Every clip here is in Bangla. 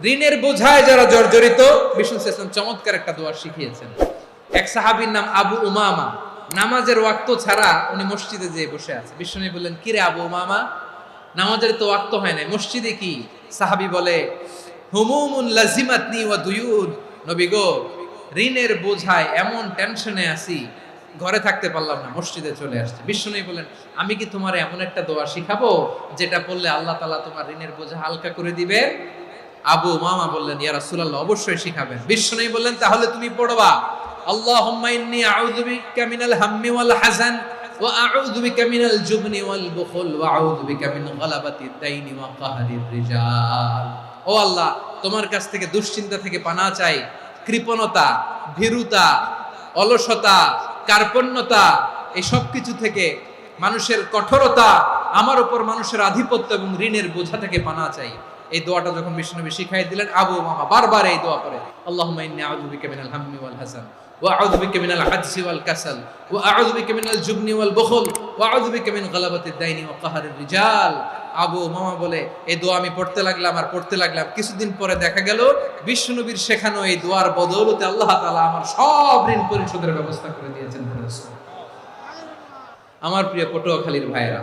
ঋণের বোঝায় যারা জর্জরিত, বিষ্ণু ইসলাম চমৎকার একটা দোয়া শিখিয়েছেন। এক সাহাবীর নাম আবু উমামা। নামাজের ওয়াক্ত ছাড়া উনি মসজিদে যেয়ে বসে আছে। বিষ্ণু বললেন, কিরে আবু উমামা? নামাজের তো ওয়াক্ত হয় নাই। মসজিদে কি? সাহাবি বলে, হুমুমুন লাজিমাতনি ওয়া দুয়ুন। নবী গো, ঋণের বোঝায় এমন টেনশনে আছি, ঘরে থাকতে পারলাম না, মসজিদে চলে আসছে। বিষ্ণু বলেন আমি কি তোমার এমন একটা দোয়া শিখাবো, যেটা বললে আল্লাহ তাআলা তোমার ঋণের বোঝা হালকা করে দিবে আবু মামা বললেন, ইয়া রাসূলুল্লাহ, অবশ্যই শিখাবেন। বিষ্ণু বললেন, তাহলে তুমি পড়বা ও আল্লাহ, তোমার কাছ থেকে দুশ্চিন্তা থেকে চাই, কৃপণতা অলসতা, কার্পণ্যতা, এই কিছু থেকে মানুষের কঠোরতা, আমার উপর মানুষের আধিপত্য এবং ঋণের বোঝা থেকে পানা চাই। এই দোয়াটা যখন বিষ্ণুনবী শিখাই দিলেন, আবু মামা বারবার এই দোয়া করে, আল্লাহুম্মা হাসান আমি পড়তে লাগলাম আর পড়তে লাগলাম। কিছুদিন পরে দেখা গেল শেখানো এই দোয়ার বদৌলতে আল্লাহ তাআলা আমার সব ঋণ পরিশোধের ব্যবস্থা করে দিয়েছেন আমার প্রিয় পটুয়াখালীর ভাইয়েরা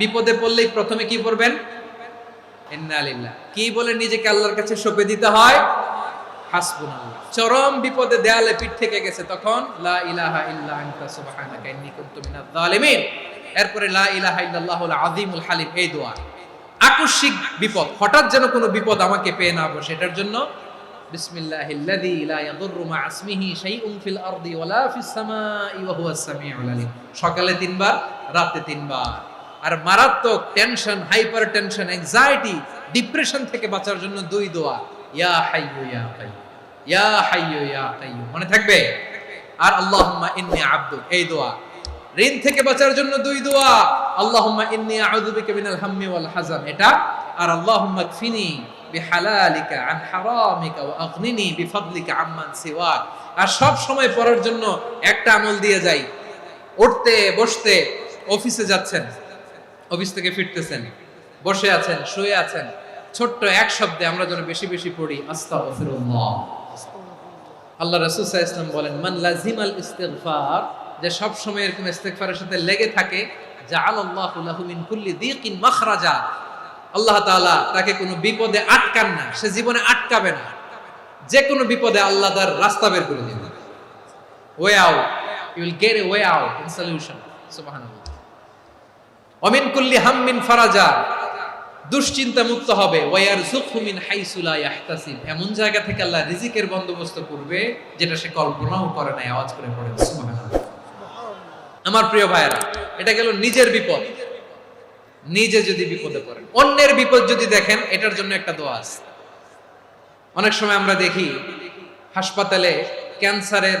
বিপদে পড়লেই প্রথমে কি পড়বেন? কি বলে নিজেকে আল্লাহর কাছে সঁপে দিতে হয়? হাসবুনাল্লাহ। চরম বিপদে দেয়ালে পিঠ থেকে গেছে তখন, লা ইলাহা ইল্লা আনতা সুবহানাকা কুনতু মিনাজ জালিমিন এরপরে লা ইলাহা ইল্লাল্লাহুল আযীমুল হালিম, এই দোয়া। আকস্মিক বিপদ, হঠাৎ যেন কোনো বিপদ আমাকে পেয়ে না বসে, এটার জন্য বিসমিল্লাহিল্লাযী লা ইয়াদুররু মা ইসমিহি শাইউন ফিল আরদি ওয়ালা ফিস ওয়া হুয়াস সামিউল আলিম। সকালে তিনবার, রাতে তিনবার। আর মারাত্মক tension hyper tension anxiety depression থেকে বাঁচার জন্য দুই দোয়া। ইয়া হাইয়ু ইয়া কাইয়্যুম। ইয়া হাইয়ু ইয়া কাইয়্যুম। মনে থাকবে? আর আল্লাহুম্মা ইন্নী আব্দু এই দোয়া। ঋণ থেকে বাঁচার জন্য দুই দোয়া। আল্লাহুম্মা ইন্নী আউযু বিকা মিনাল হাম্মি ওয়াল হাযান এটা। আর আল্লাহুম্মা কফিনি বিহালালিকা আন হারামিকা ওয়া আগনিনি বিফadlika আম্মান সিওয়াক। আর সব সময় পড়ার জন্য একটা আমল দিয়ে যাই। উঠতে, বসতে, অফিসে যাচ্ছেন। অফিস থেকে ফিরতেছেন। বসে আছেন, শুয়ে আছেন। ছোট্ট এক শব্দে আমরা যেন বেশি বেশি পড়ি, আস্তাগফিরুল্লাহ। আল্লাহ রাসূল সাল্লাল্লাহু বলেন, মান লাজিমাল ইস্তিগফার যে সব সময় এরকম ইস্তেগফারের সাথে লেগে থাকে, জাআলাল্লাহু লাহু মিন কুল্লি দিকিন মাখরাজা আল্লাহ তাআলা তাকে কোনো বিপদে আটকান না, সে জীবনে আটকাবে না। যে কোনো বিপদে আল্লাহ তার রাস্তা বের করে দিবে way out you will get a way out in solution সুবহানাল্লাহ। অমিন কুল্লি হাম্মিন ফারাজা। দুশ্চিন্তা মুক্ত হবে ওয়ার জুখমিন হাইসুলা ইয়াহতাসিব। এমন জায়গা থেকে আল্লাহ রিজিকের বন্দোবস্ত করবে, যেটা সে কল্পনাও করে নাই, আওয়াজ করে পড়ে আমার প্রিয় ভাইয়েরা, এটা গেল নিজের বিপদ। নিজে যদি বিপদে পড়েন। অন্যের বিপদ যদি দেখেন, এটার জন্য একটা দোয়া আছে। অনেক সময় আমরা দেখি, হাসপাতালে ক্যান্সারের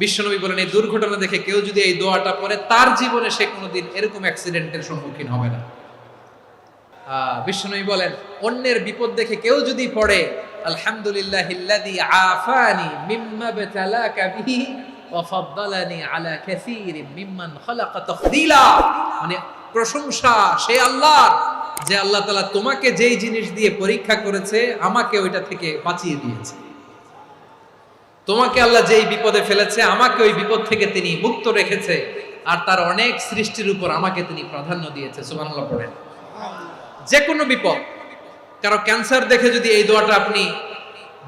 বিশ্বনবী বলেন, এই দুর্ঘটনা দেখে কেউ যদি এই দোয়াটা পড়ে, তার জীবনে সে কোনোদিন এরকম অ্যাক্সিডেন্টের সম্মুখীন হবে না। বিশ্বনবী বলেন, অন্যের বিপদ দেখে কেউ যদি পড়ে, আলহামদুলিল্লাহিল্লাযী আফানি মিম্মা বিহি আলা মিম্মান খালাকা তাফদীলা। মানে প্রশংসা যে আল্লাহ তাআলা তোমাকে যেই জিনিস দিয়ে পরীক্ষা করেছে, আমাকে ওইটা থেকে বাঁচিয়ে দিয়েছে। তোমাকে আল্লাহ যেই বিপদে ফেলেছে, আমাকে ওই বিপদ থেকে তিনি মুক্ত রেখেছে, আর তার অনেক সৃষ্টির উপর আমাকে তিনি প্রাধান্য দিয়েছে। সুবহানাল্লাহ যে কোনো বিপদ, কারও ক্যান্সার দেখে যদি এই দোয়াটা আপনি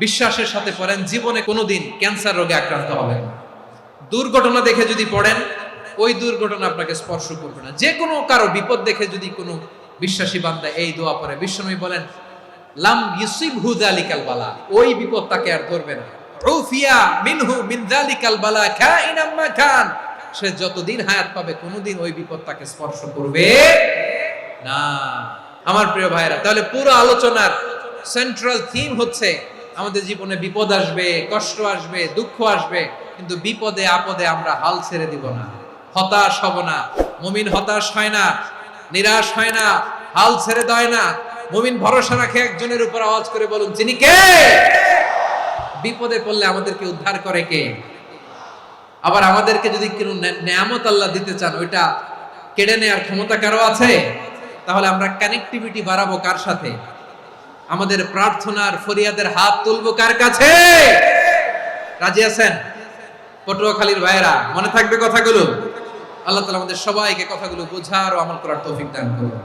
বিশ্বাসের সাথে পড়েন, জীবনে কোনোদিন ক্যান্সার রোগে আক্রান্ত হবেন দুর্ঘটনা দেখে যদি পড়েন, ওই দুর্ঘটনা আপনাকে স্পর্শ করবে না। যে কোনো কারও বিপদ দেখে যদি কোনো বিশ্বাসী বান্দা এই দোয়া পড়ে, বিশ্বনবী বলেন, লাম ইউসিবহু যালিকাল বালা ওই বিপদ তাকে আর ধরবে না। মিনহু মিন যালিকাল বালা কাইনাম সে যতদিন হায়াত পাবে, কোনোদিন ওই বিপদ তাকে স্পর্শ করবে না। আমার প্রিয় ভাইরা তাহলে পুরো আলোচনার সেন্ট্রাল থিম হচ্ছে, আমাদের জীবনে বিপদ আসবে, কষ্ট আসবে, দুঃখ আসবে, কিন্তু বিপদে আপদে আমরা হাল ছেড়ে দিব না। হতাশ হব না। মুমিন হতাশ হয় না, নিরাশ হয় না, হাল ছেড়ে দেয় না। মুমিন ভরসা রাখে একজনের উপর আওয়াজ করে বলুন, যিনি কে? বিপদে পড়লে আমাদেরকে উদ্ধার করে কে? আবার আমাদেরকে যদি কোনো নেয়ামত আল্লাহ দিতে চান, ওইটা কেড়ে নেওয়ার ক্ষমতা কারও আছে? তাহলে আমরা কানেক্টিভিটি বাড়াবো কার সাথে? আমাদের প্রার্থনার ফরিয়াদের হাত তুলবো কার কাছে? রাজি আছেন? পটুয়াখালীর ভাইয়েরা, মনে থাকবে কথাগুলো? আল্লাহ তালা আমাদের সবাইকে কথাগুলো বোঝার ও আমল করার তৌফিক দান করুন।